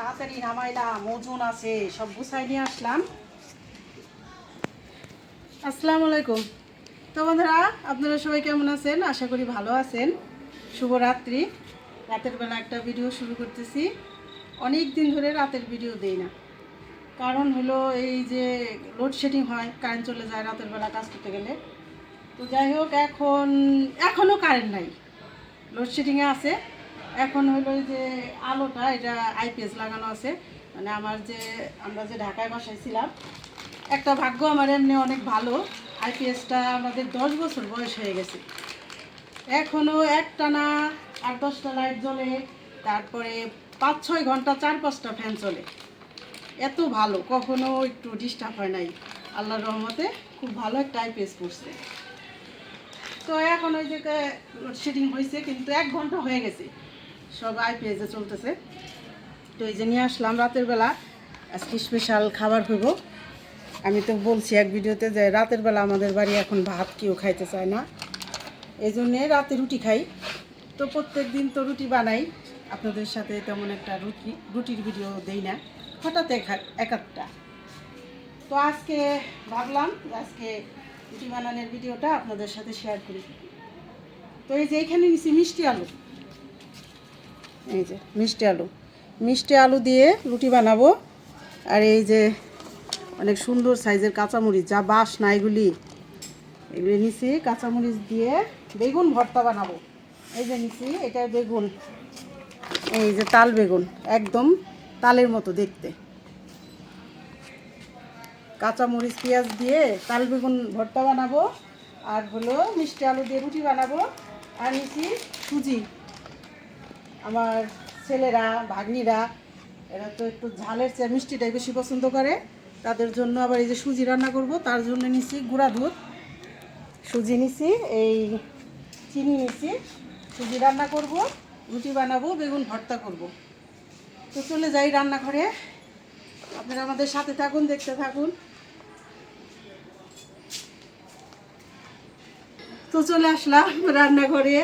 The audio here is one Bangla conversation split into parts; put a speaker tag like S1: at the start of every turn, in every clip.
S1: তাড়াতাড়ি নামাইলাম, ওজন আছে, সব গুছাই নিয়ে আসলাম। আসসালামু আলাইকুম। তো বন্ধুরা, আপনারা সবাই কেমন আছেন? আশা করি ভালো আছেন। শুভরাত্রি। রাতের বেলা একটা ভিডিও শুরু করতেছি। অনেক দিন ধরে রাতের ভিডিও দেই না। কারণ হলো এই যে লোডশেডিং হয় কারেন্ট চলে যায় রাতের বেলা কাজ করতে গেলে। তো যাই হোক, এখন এখনও কারেন্ট নাই। লোডশেডিংয়ে আছে। এখন হলো যে আলোটা, এটা আইপিএস লাগানো আছে। মানে আমার যে, আমরা যে ঢাকায় বাসায় ছিলাম একটা ভাগ্য আমার এমনি অনেক ভালো। আইপিএসটা আমাদের দশ বছর বয়স হয়ে গেছে। এখনও একটানা আট দশটা লাইট জ্বলে, তারপরে পাঁচ ছয় ঘণ্টা, চার পাঁচটা ফ্যান চলে। এত ভালো, কখনো একটু ডিস্টার্ব হয় নাই। আল্লাহর রহমতে খুব ভালো একটা আইপিএস পড়ছে তো এখন ওই যে লোডশেডিং হয়েছে কিন্তু এক ঘণ্টা হয়ে গেছে। সব আইপিএসে চলতেছে। তো এই যে নিয়ে আসলাম রাতের বেলা। আজকে স্পেশাল খাবার হইব। আমি তো বলছি এক ভিডিওতে যে রাতের বেলা আমাদের বাড়ি এখন ভাত কেউ খাইতে চায় না। এই জন্যে রাতে রুটি খাই। তো প্রত্যেক দিন তো রুটি বানাই। আপনাদের সাথে তেমন একটা রুটি, রুটির ভিডিও দেই না। হঠাৎ এক এক একটা তো আজকে ভাবলাম আজকে রুটি বানানোর ভিডিওটা আপনাদের সাথে শেয়ার করি। তো এই যে এখানে নিছি মিষ্টি আলু। এই যে, মিষ্টি আলু। মিষ্টি আলু দিয়ে রুটি বানাবো। আর এই যে, অনেক সুন্দর সাইজের কাঁচামরিচ, যা বাস না এগুলি। এগুলি নিছি, কাঁচামরিচ দিয়ে বেগুন ভর্তা বানাবো। এই যে নিছি এটা বেগুন। এই যে তাল বেগুন, একদম তালের মতো দেখতে। কাঁচামরিচ, পেঁয়াজ দিয়ে তাল বেগুন ভর্তা বানাবো। আর হলো মিষ্টি আলু দিয়ে রুটি বানাবো। আর নিছি সুজি। আমার ছেলেরা, ভাগ্নিরা, এরা তো একটু ঝালের চেয়ে মিষ্টিটাই বেশি পছন্দ করে। তাদের জন্য আবার এই যে সুজি রান্না করব, তার জন্য নিছি গুঁড়া দুধ। সুজি নিছি, এই চিনি নিছি। সুজি রান্না করব, রুটি বানাবো, বেগুন ভর্তা করব। তো চলে যাই রান্নাঘরে। আপনারা আমাদের সাথে থাকুন, দেখতে থাকুন। তো চলে আসলাম রান্নাঘরে।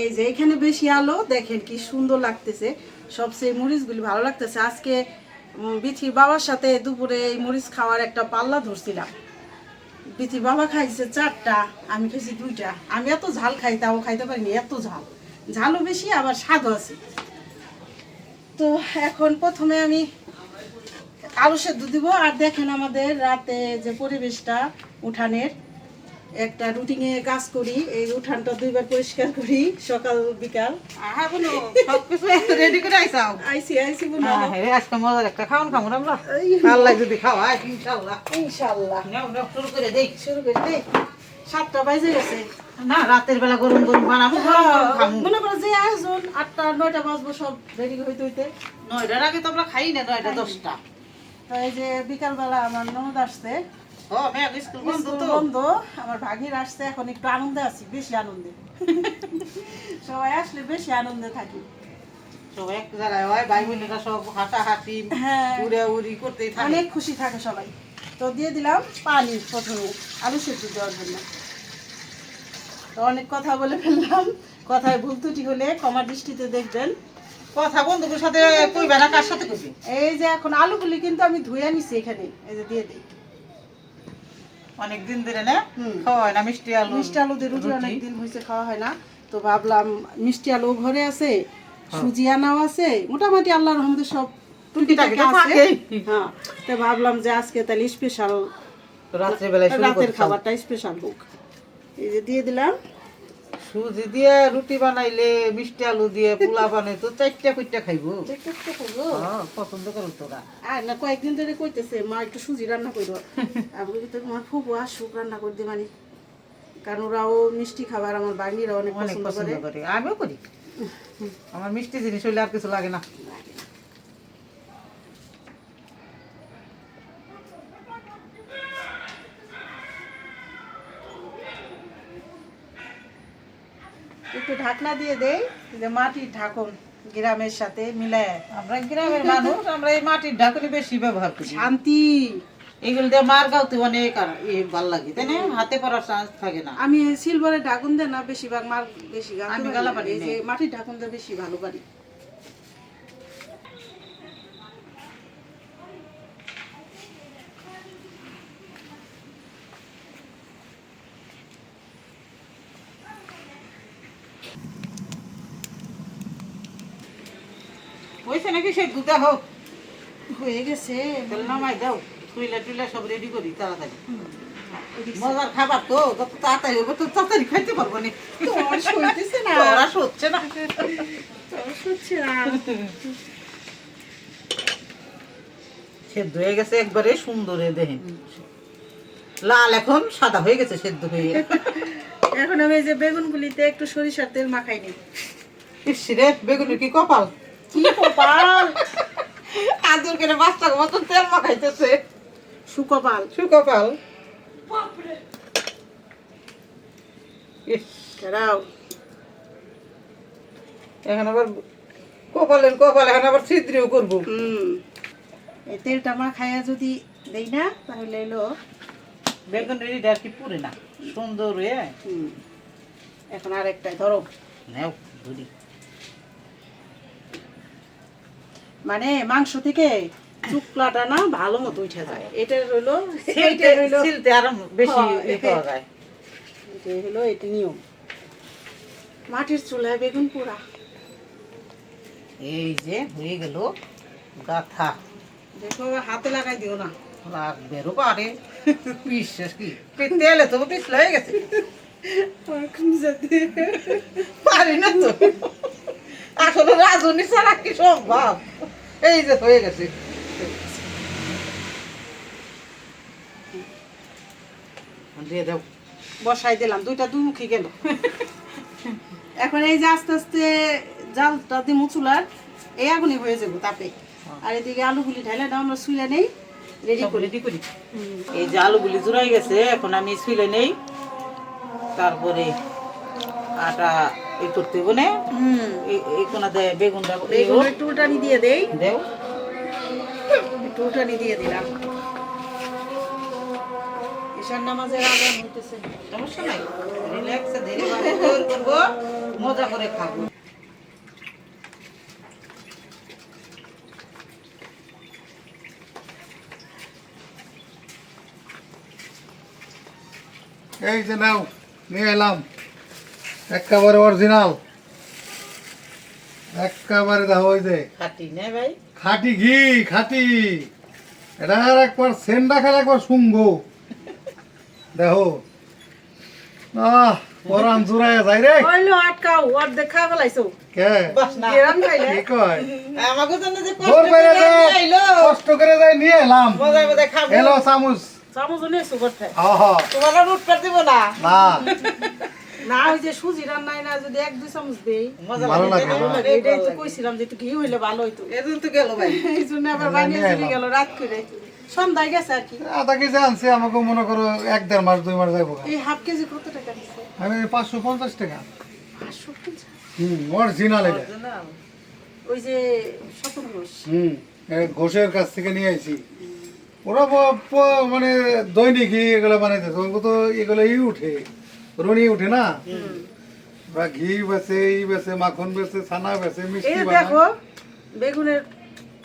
S1: এই যে এখানে বেশি আলো, দেখেন কি সুন্দর লাগতেছে। সবচেয়ে মরিচগুলি ভালো লাগতেছে। আজকে বিথির বাবার সাথে দুপুরে এই মরিচ খাওয়ার একটা পাল্লা ধরছিলাম। বিথির বাবা খাইছে চারটা, আমি খাইছি দুইটা। আমি এত ঝাল খাই, তাও খাইতে পারিনি, এত ঝাল। ঝালও বেশি, আবার স্বাদও আছে। তো এখন প্রথমে আমি আলু সেদ্ধ দিব। আর দেখেন আমাদের রাতে যে পরিবেশটা, উঠানের একটা রুটিনে কাজ করি এই উঠানটা দুইবার পরিষ্কার করি সকাল বিকাল।
S2: হ্যাঁ বোনো সবকিছু রেডি করে আইসাও
S1: আইসি আইসি বোনো
S2: হ্যাঁ আজকে মজার একটা খাওয়ান খাব আমরা? আল্লাহ যদি খাওয়া ইনশাল্লাহ
S1: ইনশাল্লাহ
S2: নাও নাও শুরু করে দেই।
S1: শুরু করে দে সাতটা বাজে গেছে।
S2: না রাতের বেলা গরম গরম বানাবো
S1: মনে করো যে আয়োজন আটটা নয়টা বাজবো সব রেডি হইতে হইতে।
S2: নয়টার আগে তো আমরা খাই না নয়টা দশটা।
S1: তো এই যে বিকালবেলা আমার ননদ আসছে
S2: ও মেয়ে স্কুল বন্ধ তো?
S1: আমার ভাগির আসছে এখন একটু আনন্দে আছি বেশি আনন্দে। সবাই আসলে বেশি আনন্দে থাকি।
S2: সব এক হয় ভাই বোনেরা সব হাঁটাহাঁটি উড়ে উড়ি করতেই থাকে।
S1: অনেক খুশি থাকে সবাই। তো দিয়ে দিলাম পানি প্রথমে আলু সেদ্ধ দেওয়ার জন্য। তো অনেক কথা বলে ফেললাম। কথায় ভুল ত্রুটি হলে ক্ষমা দৃষ্টিতে দেখবেন।
S2: কথা বন্ধুদের সাথে কইবে না কার সাথে কইবে?
S1: এই যে এখন আলুগুলি কিন্তু আমি ধুয়ে নিছি এখানে এই যে দিয়ে দিই।
S2: অনেক দিন ধরে না খাওয়া হয় না মিষ্টি আলু।
S1: মিষ্টি আলু দিয়ে রুটি অনেকদিন হয়েছে খাওয়া হয় না। তো ভাবলাম মিষ্টি আলু ঘরে আছে সুজি আনাও আছে মোটামুটি আল্লাহর রহমতে সব
S2: টুকিটাকি
S1: টুকিটাকি আছে। হ্যাঁ তো ভাবলাম যে আজকে তাহলে স্পেশাল
S2: রাত্রে বেলায়
S1: রাতের খাবারটা স্পেশাল হোক। এই যে দিয়ে দিলাম।
S2: সুজি দিয়ে রুটি বানাইলে মিষ্টি আলু দিয়ে পোলা বানাই তো চারটা কুইটা খাইবো?
S1: খাব।
S2: হ্যাঁ, পছন্দ করো তোরা।
S1: আর না কয়েকদিন ধরে কইতেছে মা একটু সুজি রান্না করো আমি তো তোমার ফুবু আসুক রান্না করে মানে কারণ ওরাও মিষ্টি খাবার আমার বাগনিরা অনেক পছন্দ করে।
S2: আমিও করি। আমার মিষ্টি জিনিস হইলে আর কিছু লাগে না
S1: একটু ঢাকনা দিয়ে দেই যে মাটির ঢাকন গ্রামের সাথে মিলায়
S2: আমরা গ্রামের মানুষ আমরা এই মাটির ঢাকনি বেশি ব্যবহার করি।
S1: শান্তি।
S2: এগুলো দিয়ে মার গাওতে অনেক আর ই লাগে তাই না? হাতে পড়ার চান্স থাকে না।
S1: আমি সিলভারের ঢাকুন দেয় না বেশিরভাগ মার বেশি
S2: আমি গালা পারি।
S1: মাটির ঢাকুন দিয়ে বেশি ভালো পারি।
S2: হয়েছে নাকি সে দুধ দেখো
S1: হয়ে গেছে
S2: নামাই দাও টুইলা টুইলা সব রেডি করি তাড়াতাড়ি। মজার খাবার তো যত তাড়াতাড়ি হবে তো তাড়াতাড়ি খাইতে পারব না।
S1: তোমার সইতেছে না।
S2: ওরা সচ্ছে না।
S1: সইছে না।
S2: সেদ্ধ হয়ে গেছে একবারে সুন্দর দেখেন। লাল এখন সাদা হয়ে গেছে সেদ্ধ হয়ে।
S1: এখন আমি এই যে বেগুনগুলিতে একটু সরিষার তেল মাখাই নিই
S2: বেগুনের কি কপাল?
S1: কি কপাল?
S2: আদর করে বাচ্চা মতন তেল মাখাইতেছে।
S1: সুকপাল।
S2: সুকপাল। ইস,
S1: দাঁড়াও
S2: এখন আবার কপালের কপাল এখন আবার ছিদ্রিও করব।
S1: এই তেলটা মাখাইয়া যদি দেই না তাহলে এলো
S2: বেগুন রেডিটা আর কি পুরে না? সুন্দর হয়ে।
S1: হুম। এখন আরেকটা ধরো।
S2: নেও ধরি।
S1: মানে মাংস থেকে চুকলাটা না ভালো মতো উঠে যায়। এটা হইল
S2: ছিলতে
S1: এইটা হইল
S2: ছিলতে আরও বেশি
S1: হ্যাঁ,
S2: পাওয়া যায়।
S1: এটা হলো এটা নিয়ম। মাটির চুলায় বেগুন পোড়া।
S2: এই যে হয়ে গেল গাথা।
S1: দেখো হাতে লাগাই দিও না।
S2: লাগবেরও পারে বিশ্বাস কি? তেলে তো পিছলা হয়ে গেছে। পারি না তো। আসলে রাজনী ছাড়া কি সম্ভব? এই যে হয়ে গেছে। দিয়ে দাও।
S1: বসাই দিলাম দুইটা দুই মুখী গেল। এখন এই যে আস্তে আস্তে জালটা দিমু চুলার এই আগুনে হয়ে যাব তাপে আর এদিকে আলুগুলি ঢাইলে দাও আমরা শুইলে নেই রেডি করি।
S2: রেডি করি। এই যে আলুগুলি জুড়াই গেছে এখন আমি ছুলে নেই। তারপরে আটা এই করতে হবে না
S1: হুম।
S2: এই কোনাতে বেগুনটা
S1: বেগুন একটু উল্টানি দিয়ে দেই।
S2: দেও।
S1: একটু উল্টানি দিয়ে দিলাম। ঈশান নামাজের আজান হইতেছে।
S2: সমস্যা নাই? রিল্যাক্সে ধীরে বানিয়ে মজা করে খাব।
S3: এই যে নাও নিয়ে এলাম। একেবারে অরিজিনাল একেবারে দেখো ওই যে
S2: খাটি নে ভাই?
S3: খাটি ঘি খাটি। এটা আর একবার সেন্ডা খেলে একবার শুঙ্গ দেখো। আহ পরান জুড়ায় যায় রে।
S1: হইল আটকাও ওর দেখা ফেলাইছো।
S3: কে?
S2: বাস না।
S1: গেরাম খাইলে?
S3: কি কয়?
S2: আমাকে জন্য যে কষ্ট
S3: করে
S2: করে
S3: যে।
S2: নিয়ে আইলো।
S3: কষ্ট করে যাই নিয়ে এলাম।
S2: মজায় মজায় খাব।
S3: এলো চামচ।
S1: চামচ নিয়ে সুগর খাই
S3: আহা।
S2: তোমার আর উঠতে দিব না।
S3: না।
S1: না ওই যে সুজি না যদি এক দুই চামচ দেই
S3: ভালো
S2: লাগে
S3: লাগে,
S1: এটাই তো কইছিলাম যে একটু ঘি হইলে ভালো হইতো।
S2: এদিন তো গেল ভাই।
S1: এই জন্য আবার বানিয়ে চলে গেল রাত করে। সন্ধ্যায় গেছে আর কি।
S3: আধা কেজি আনছি আমাকে মনে করো এক দেড় মাস দুই মাস যাইব।
S1: এই হাফ কেজি কত টাকা দিচ্ছে
S3: আমি পাঁচশো পঞ্চাশ টাকা।
S1: পাঁচশো পঞ্চাশ।
S3: হুম অরিজিনাল এটা।
S1: ওই যে শতর ঘোষ।
S3: হুম ঘোষের কাছ থেকে নিয়ে আইছি। ওরা মানে দৈনিক এগুলো বানাইতেছে ওগুলো তো এগুলো ই উঠে। রনি উঠে না? ওরা ঘি বেছে ই বেছে মাখন বেছে ছানা বেছে
S1: এই
S3: মিষ্টি
S1: দেখো বেগুনের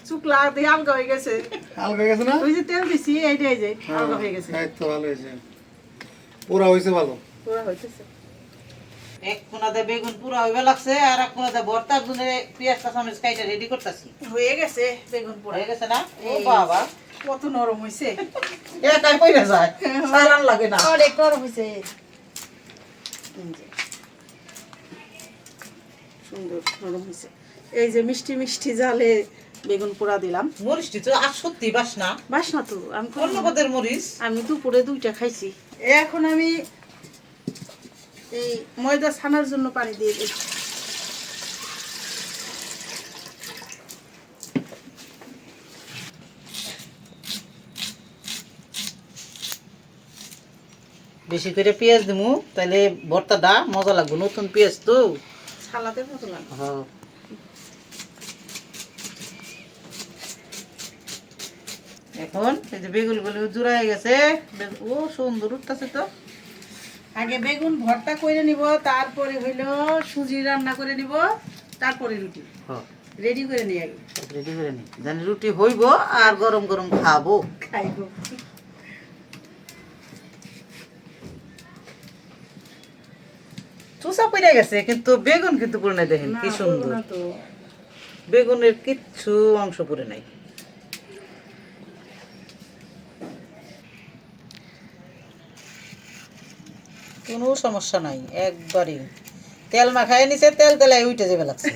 S1: চুকলা দিয়ে আলগা হয়ে গেছে।
S3: হালকা হয়ে গেছে না?
S1: ওই যে তেল দিছি এইটাই যে আলগা হয়ে গেছে।
S3: এই তো ভালো হয়েছে। পুরা হয়েছে ভালো?
S1: পুরা হইতেছে।
S2: এক কোনাতে বেগুন পুরা হইবে লাগছে আর এক কোনাতে ভর্তার জন্য পেঁয়াজটা চামচ কাইটা রেডি করতেছি।
S1: হয়ে গেছে বেগুন পোড়া।
S2: হয়ে গেছে না? ও
S1: এই।
S2: বাবা।
S1: কত নরম হইছে।
S2: একাই পড়ে যায়। সারান লাগে না।
S1: অনেক নরম হইছে। এই। সুন্দর নরম হয়েছে। এই যে মিষ্টি মিষ্টি জালে বেগুন পোড়া দিলাম।
S2: মরিচটি তো আর সত্যি
S1: বাসনা বাসনা তো আমি
S2: অন্য। পদের মরিচ।
S1: আমি দুপুরে দুইটা খাইছি। এখন আমি এই ময়দা ছানার জন্য পানি দিয়ে দিই
S2: বেশি করে পেঁয়াজ দিমু তাহলে ভর্তাটা মজা লাগবে নতুন পেঁয়াজ তো।
S1: সালাদের মতো লাগে
S2: হ্যাঁ এখন এই যে বেগুনগুলো জুড়া হয়ে গেছে ও সুন্দর উঠতেছে তো।
S1: আগে বেগুন ভর্তা করে নিব তারপরে হইল সুজি রান্না করে নিব তারপরে রুটি। রেডি করে নিয়ে আগে।
S2: রেডি করে নি জানি রুটি হইব আর গরম গরম খাব।
S1: খাইব।
S2: চুষা পড়ে গেছে কিন্তু বেগুন কিন্তু পুরনে দেখেন কি সুন্দর। বেগুনের কিচ্ছু অংশ পড়ে নাই। কোনো সমস্যা নাই একবারই তেল মাখায় নিছে তেল তেলাই উঠে যাবে লাগছে।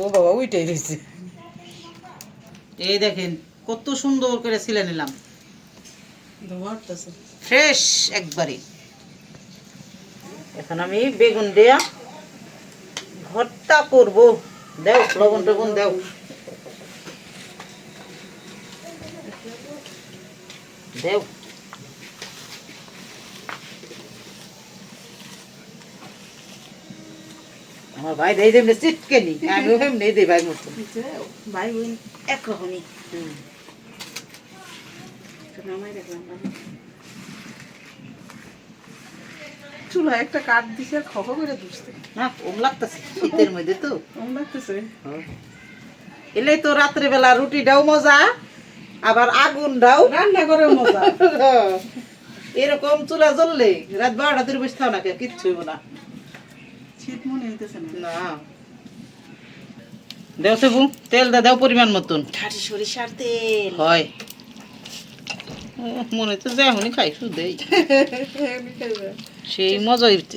S2: ও বাবা উইটাই রয়েছে এই দেখেন কত সুন্দর করে ছিলে নিলাম। ফ্রেশ একবারে। এখন আমি বেগুন দেয়া ভর্তা করব। দেও লবণ টবণ দেও। দেও। আমার ভাই দেই দেমনে চিটকে নি আমিও এমনি দেই ভাই মতো।
S1: ভাই বোন একরকমই।
S2: হুম।
S1: চুলা একটা কাঠ দিছে আর খখ করে দুসতে
S2: না ওম লাগতেছে শীতের মধ্যে তো।
S1: কম লাগতেছে।
S2: এলে তো রাত্রে বেলা রুটিটাও মজা আবার আগুনটাও।
S1: রান্না করে মজা।
S2: এরকম চুলা জ্বললে রাত বারোটা তুই বসে থাও না কে, কিচ্ছু হইব না।
S1: শীত মনে হইতেছে না।
S2: না। দেও সেবু তেল দা দাও পরিমাণ মতন।
S1: খাটি সরিষার তেল।
S2: হয়। মনে তো যায় এখনই খাই শুধুই সেই মজা হইতে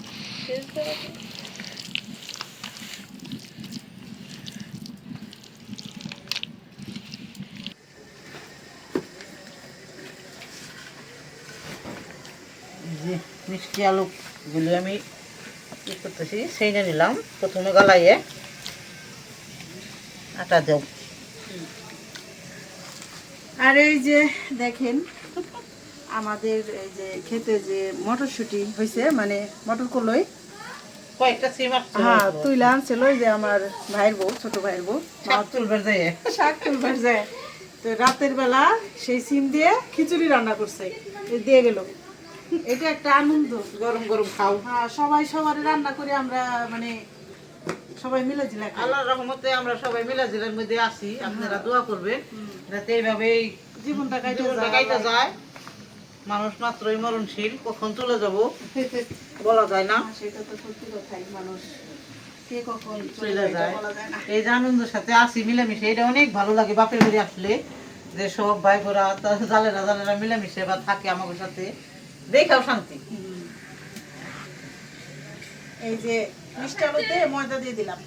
S2: যে মিষ্টি আলু গুলি আমি ই করতেছি সেইটা নিলাম প্রথমে গালাইয়ে আটা দেও
S1: আর এই যে দেখেন আমাদের এই যে খেতে যে মটরশুঁটি হয়েছে মানে মটর কলই।
S2: কয়েকটা সিম
S1: হ্যাঁ তুইলা আনছিল যে আমার ভাইয়ের বউ ছোট ভাইয়ের বউ।
S2: শাক তুলবার যায়
S1: শাক তুলবার যায় তো রাতের বেলা সেই সিম দিয়ে খিচুড়ি রান্না করছে। দিয়ে গেল। এটা একটা আনন্দ।
S2: গরম গরম খাও।
S1: হ্যাঁ সবাই সবার রান্না করে আমরা মানে সবাই মিলে জিলা খাই।
S2: আল্লাহর রহমতে আমরা সবাই মিলা জিলার মধ্যে আছি। আপনারা দোয়া করবেন যাতে এইভাবে এই
S1: জীবনটা
S2: কাইতে যায়। মানুষ মাত্রই মরণশীল কখন চলে যাব? বলা যায় না।
S1: হ্যাঁ, সেটা তো সত্যি কথাই মানুষ বলা যায় না।
S2: এই যে আনন্দের সাথে আসি মিলেমিশে এটা অনেক ভালো লাগে বাপের বাড়ি আসলে যে সব ভাই বোরা জালেরা জালেরা মিলেমিশে বা থাকে আমাদের সাথে। দেখাও শান্তি।
S1: এই যে মিষ্টি আলুতে ময়দা দিয়ে দিলাম।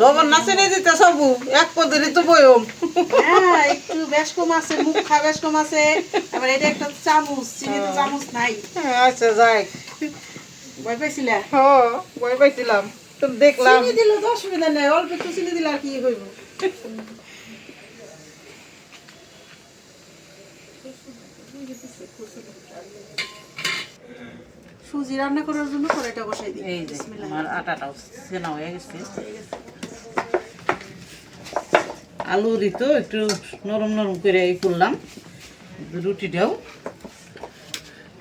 S2: লবণ দিতে সবু এক তো বয়ম।
S1: হ্যাঁ একটু বেশ কম আছে মুখ খা বেশ কম আছে আবার এটা একটা চামচ চিনি তো চামচ নাই।
S2: আচ্ছা যাই।
S1: ভয় পাইছিলা?
S2: হ ভয় পাইছিলাম। তো দেখলাম।
S1: চিনি দিলে তো অসুবিধা নেই অল্প একটু চিনি দিলে আর কি হইব? সুজি রান্না করার জন্য কড়াইটা বসাই দিই।
S2: এই যে
S1: বিসমিল্লাহ।
S2: আমার আটাটাও সেনা হয়ে গেছে। আলুরই তো একটু নরম নরম করে এই করলাম রুটিটাও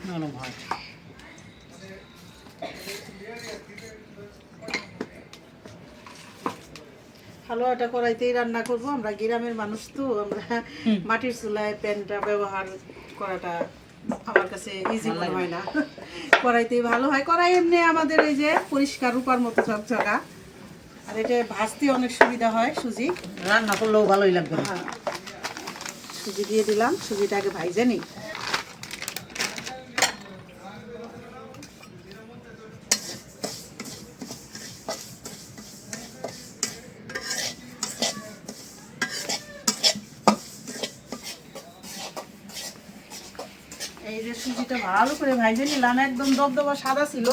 S2: নরম হয়।
S1: হালুয়াটা কড়াইতেই রান্না করব আমরা গ্রামের মানুষ তো আমরা মাটির চুলায় প্যানটা ব্যবহার করাটা আমার কাছে ইজি মনে হয় না। কড়াইতেই ভালো হয়। কড়াই এমনি আমাদের এই যে পরিষ্কার রূপার মতো চকচকা আর এটা ভাজতে অনেক সুবিধা হয় সুজি।
S2: রান্না করলেও ভালোই লাগবে।
S1: হ্যাঁ। সুজি দিয়ে দিলাম সুজিটা আগে ভাইজে নিই। এই যে সুজিটা ভালো করে ভাইজে নিলাম একদম দবদবা সাদা ছিল।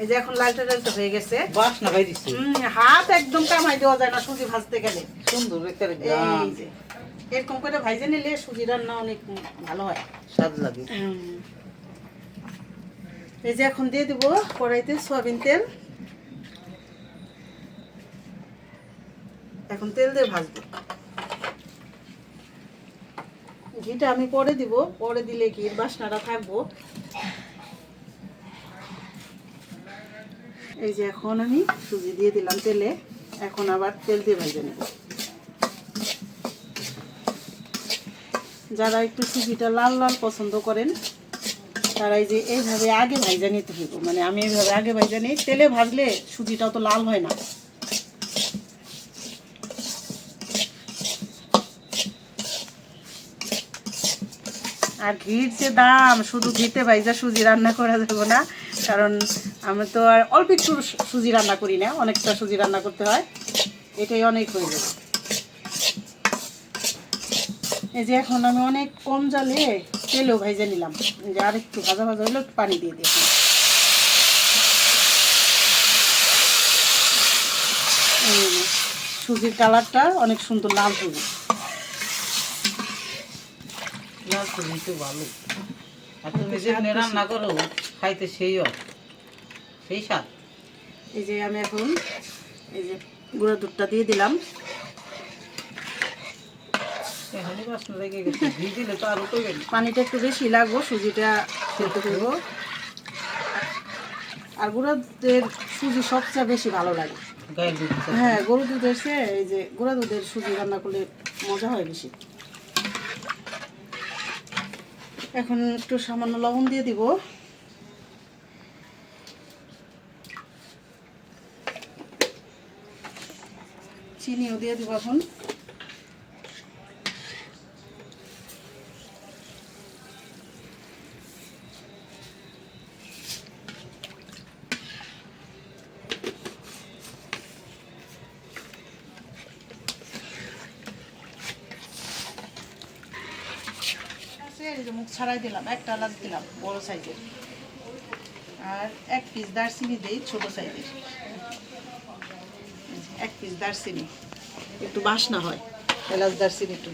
S1: এই যে এখন লালটা লালটা হয়ে গেছে।
S2: বাসনা ভাই দিচ্ছি
S1: হাত একদম কামাই দেওয়া যায় না সুজি ভাজতে গেলে।
S2: সুন্দর একটা
S1: এই যে এরকম করে ভাইজে নিলে সুজি রান্না অনেক ভালো হয়।
S2: স্বাদ লাগে।
S1: এই যে এখন দিয়ে দিব কড়াইতে সয়াবিন তেল। এখন তেল দিয়ে ভাজবো। ঘিটা আমি পরে দিব পরে দিলে ঘির বাসনাটা থাকব। এই যে এখন আমি সুজি দিয়ে দিলাম তেলে, এখন আবার তেল দিয়ে ভেজে নেব। যারা একটু সুজিটা লাল লাল পছন্দ করেন তারা এই যে এইভাবে আগে ভাইজা নিতে হইব। মানে আমি এইভাবে আগে ভাইজা নিই, তেলে ভাজলে সুজিটা তো লাল হয় না। আর ঘির যে দাম, শুধু ঘিতে ভাইজা সুজি রান্না করা যাবে না, কারণ আমি তো আর অল্প একটু সুজি রান্না করি না অনেকটা সুজি রান্না করতে হয়। এটাই অনেক হয়ে যাবে। এই যে এখন আমি অনেক কম জালে তেলেও ভেজে নিলাম। যে আরেকটু ভাজা ভাজা হলে একটু পানি দিয়ে দিই যে, সুজির কালারটা অনেক সুন্দর লাল সুজি
S2: লাল সুজি তো ভালো। আর তুমি যেমনি রান্না করো খাইতে সেই হয়। সেই স্বাদ।
S1: এই যে আমি এখন এই যে গুঁড়ো দুধটা দিয়ে দিলাম। পানিটা একটু বেশি লাগবো সুজিটা খেতে করব। আর গুঁড়ো দুধের সুজি সবচেয়ে বেশি ভালো লাগে। হ্যাঁ গরু দুধের সে এই যে গুঁড়া দুধের সুজি রান্না করলে মজা হয় বেশি। এখন একটু সামান্য লবণ দিয়ে দিব। চিনিও দিয়ে দিব এখন। যে মুখ ছাড়াই দিলাম, একটা এলাচ দিলাম, বড় সাইজের। আর এক পিস দারচিনি দিই, ছোট সাইজের। এক পিস দারচিনি। একটু বাসনা হয়। এলাচ দারচিনি একটু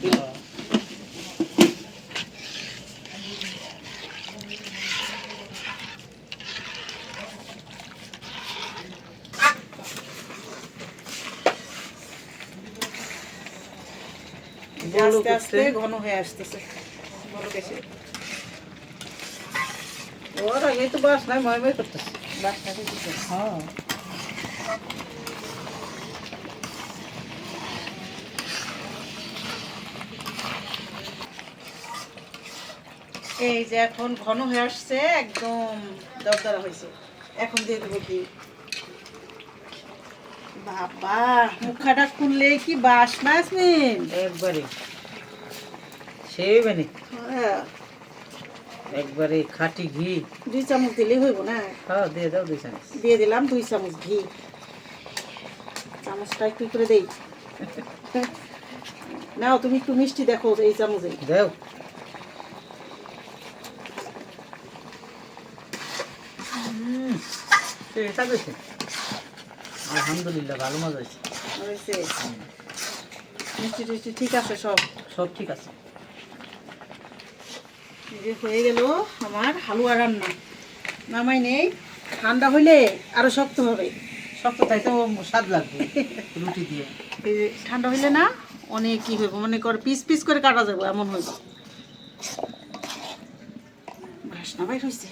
S1: আস্তে আস্তে ঘন হয়ে আসতেছে।
S2: ওর আগেই তো বাসনায় ময় ময় করতেছে।
S1: বাসনা দিতেছে
S2: হ্যাঁ।
S1: এই যে এখন ঘন হয়ে আসছে একদম দরদরা হয়েছে। এখন দিয়ে দেবো কি বাবা মুখাটা খুললে কি
S2: একবারে। সেই মানে
S1: হ্যাঁ,
S2: একবারে খাঁটি ঘি।
S1: দুই চামচ দিলেই হইব না?
S2: হ্যাঁ দিয়ে দাও দুই চামচ।
S1: দিয়ে দিলাম দুই চামচ ঘি। চামচটা একটু করে দেই। নাও তুমি একটু মিষ্টি দেখো এই চামচে।
S2: দাও। এটা গেছে আলহামদুলিল্লাহ ভালো মজা হয়েছে।
S1: মিষ্টি টিষ্টি ঠিক আছে সব?
S2: সব ঠিক আছে।
S1: যে হয়ে গেল আমার হালুয়া রান্না। নামাই নেই ঠান্ডা হইলে আরও শক্ত হবে।
S2: শক্ত তাই তো স্বাদ লাগবে রুটি দিয়ে।
S1: এই ঠান্ডা হইলে না অনেক কি হইব মনে কর পিস পিস করে কাটা যাবে এমন হইব। বাসনা বাইর হয়েছে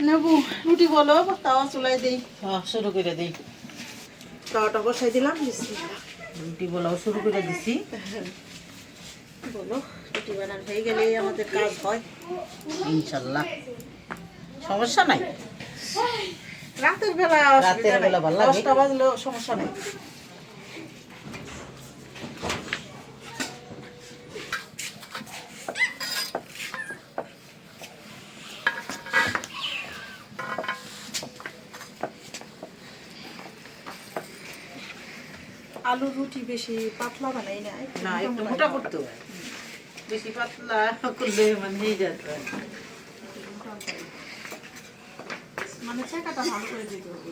S1: নেবু রুটি বলো তাওয়া চুলাই দেই।
S2: হ্যাঁ, শুরু করে দিই।
S1: তাওয়াটা বসাই দিলাম।
S2: রুটি বলাও শুরু করে দিছি।
S1: বলো রুটি বানান হয়ে গেলেই আমাদের কাজ হয়।
S2: ইনশাল্লাহ। সমস্যা নাই?
S1: রাতের বেলা
S2: রাতের বেলা ভালো লাগে।
S1: দশটা বাজলেও সমস্যা নেই আলু রুটি বেশি পাতলা বানাই না
S2: না একটু
S1: মোটা
S2: মোটা করতে হয়। বেশি পাতলা করলে মানে হয়ে যেত
S1: মানে ছেঁকাটা ভালো করে দিতে হবে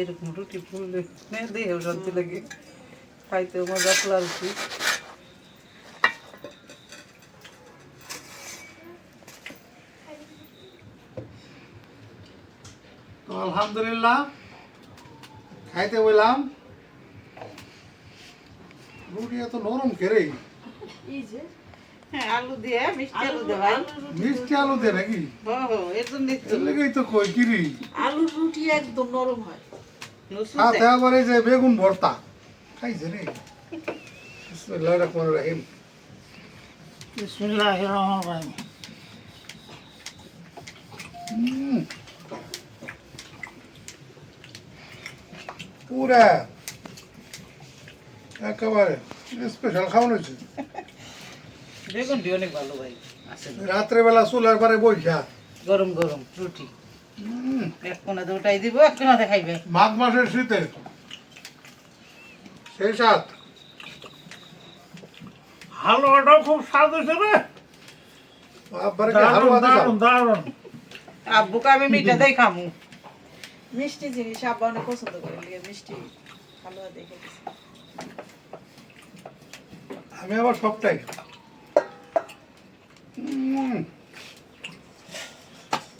S2: এরকম রুটি ফুললে দেহেও শান্তি লাগে। খাইতেও মজা লাগছে
S3: তো আলহামদুলিল্লাহ খাইতে বললাম রুটি এত নরম কেরে
S1: এই
S2: হ্যাঁ আলু দিয়ে মিষ্টি আলু দিয়ে ভাই।
S3: মিষ্টি আলু দে নাকি?
S2: হো হো এর জন্যই তো।
S3: এর লেগেই তো কই কিরি
S1: আলুর রুটি একদম নরম হয়।
S3: সাথে আবার এই যে বেগুন ভর্তা। খাইছে রে। বিসমিল্লাহির রহমানির রহিম।
S2: বিসমিল্লাহির রহমানির রহিম
S3: হুম। পুরা। একেবারে স্পেশাল খাওয়ানো হয়েছে।
S2: বেগুনটি অনেক ভালো ভাই
S3: রাত্রেবেলা চুলার পরে বইসা।
S2: গরম গরম রুটি। এক দিব খাইবে
S3: মাঘ মাসের শীতে। সেই সাত
S4: হালুয়াটাও খুব স্বাদ হয়েছে রে। দারুণ দারুণ
S2: আব্বুকে আমি মিঠা দেই খামু।
S1: মিষ্টি জিনিস আব্বা অনেক পছন্দ করে লিগে মিষ্টি হালুয়া দেখে
S3: আমি আবার সবটাই।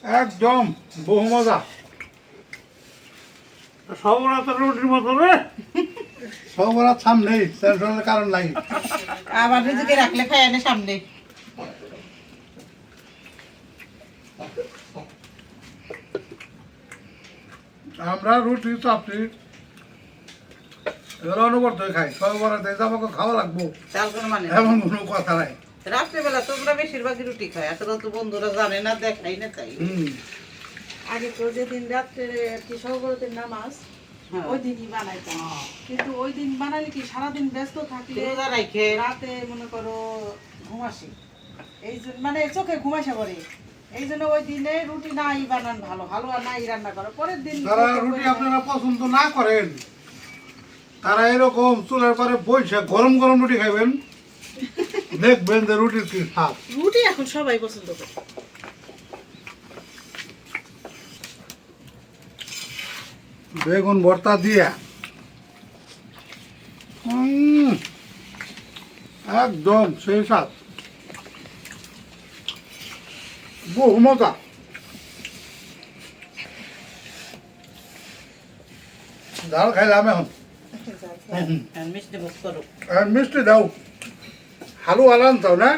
S3: একদম বহু মজা।
S4: সবরাত রুটির মতো রে।
S3: সবার আর টেনশনের কারণ নাই।
S2: আমার নিজেকে রাখলে খাই আনে সামনে।
S3: আমরা রুটি চাপড়ি এগুলো অনুবর্ত খাই। সবার আমাকে খাওয়া লাগবো।
S2: মানে।
S3: এমন কোনো কথা নাই।
S2: রাত্রেবেলা তোমরা বেশিরভাগই রুটি খাই আসলে তো বন্ধুরা জানে না দেখাই না তাই।
S3: হুম।
S1: আগে তো যেদিন রাত্রে কি সহবরতের নামাজ
S2: হ্যাঁ।
S1: ওই দিনই বানাইতাম। কিন্তু ওই দিন বানালে কি সারাদিন ব্যস্ত থাকলে রাতে মনে করো ঘুমাসি এই জন্য মানে চোখে ঘুমাসে পড়ে এই জন্য ওই দিনে রুটি নাই বানান ভালো হালুয়া নাই রান্না করো। পরের দিন
S3: রুটি আপনারা পছন্দ না করেন তারা এরকম চুলের পরে বসে গরম গরম রুটি খাইবেন। দেখবেন যে রুটির কি স্বাদ
S1: রুটি এখন সবাই পছন্দ করে।
S3: বেগুন ভর্তা দিয়ে। একদম সেই স্বাদ। বহু মজা। ডাল খাইলাম এখন।
S2: করো।
S3: আর মিষ্টি দাও। হালুয়া আনতাও না?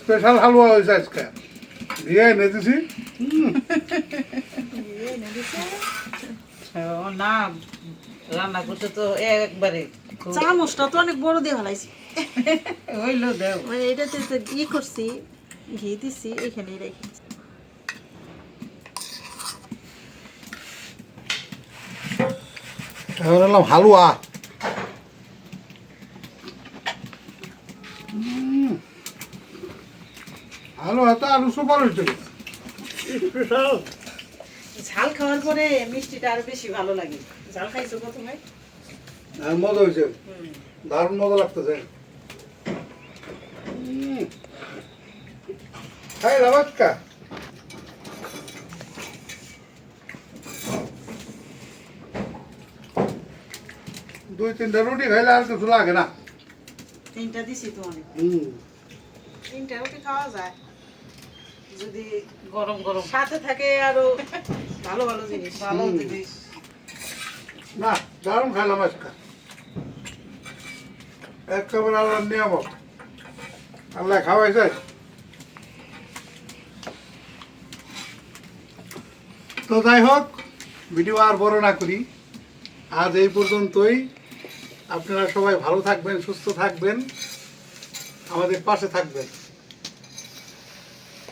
S3: স্পেশাল হালুয়া হয়েছে আজকে। দিয়ে এনে দিছি
S2: না রান্না করতে তো একবারে
S1: চামচটা তো অনেক বড় দিয়ে ফেলাইছি।
S2: হইল দেও
S1: মানে এটাতে তো ই করছি ঘি দিছি এখানেই রেখে
S3: হালুয়া। হালুয়া তো আলু সুপার
S4: স্পেশাল।
S1: ঝাল খাওয়ার পরে মিষ্টিটা আরও বেশি ভালো লাগে। ঝাল খাইছো প্রথমে?
S3: আর মজা হয়েছে দারুণ মজা লাগতেছে। উম, খাইলাম দুই তিনটা রুটি খাইলে আর কিছু লাগে না।
S1: তিনটা দিছি তো অনেক
S3: হুম।
S1: তিনটা রুটি খাওয়া যায়। যদি
S2: গরম গরম।
S1: সাথে থাকে আরও ভালো ভালো জিনিস।
S2: ভালো জিনিস।
S3: না দারুণ খাইলাম আজকে। একেবারে আল্লাহ নিয়ামক আল্লাহ খাওয়াইছে তো যাই হোক ভিডিও আর বড় না করি। আজ এই পর্যন্তই। আপনারা সবাই ভালো থাকবেন সুস্থ থাকবেন। আমাদের পাশে থাকবেন।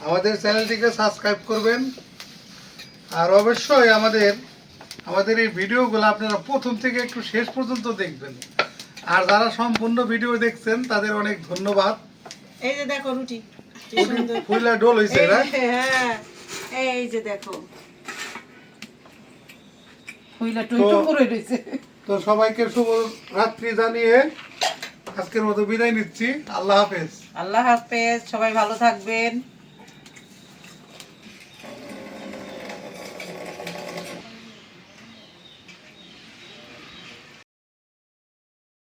S3: আমাদের চ্যানেলটিকে সাবস্ক্রাইব করবেন। আর অবশ্যই আমাদের আমাদের এই ভিডিওগুলো আপনারা প্রথম থেকে একটু শেষ পর্যন্ত দেখবেন। আর যারা সম্পূর্ণ ভিডিও দেখছেন তাদের অনেক ধন্যবাদ।
S1: এই যে দেখো রুটি
S3: ফুলা ডোল হয়েছে না?
S1: হ্যাঁ এই যে দেখো।
S2: হইলা টুই টুই করে রইছে।
S3: তো সবাইকে শুভ রাত্রি জানিয়ে আজকের মতো বিদায় নিচ্ছি। আল্লাহ হাফেজ।
S2: আল্লাহ হাফেজ সবাই ভালো থাকবেন।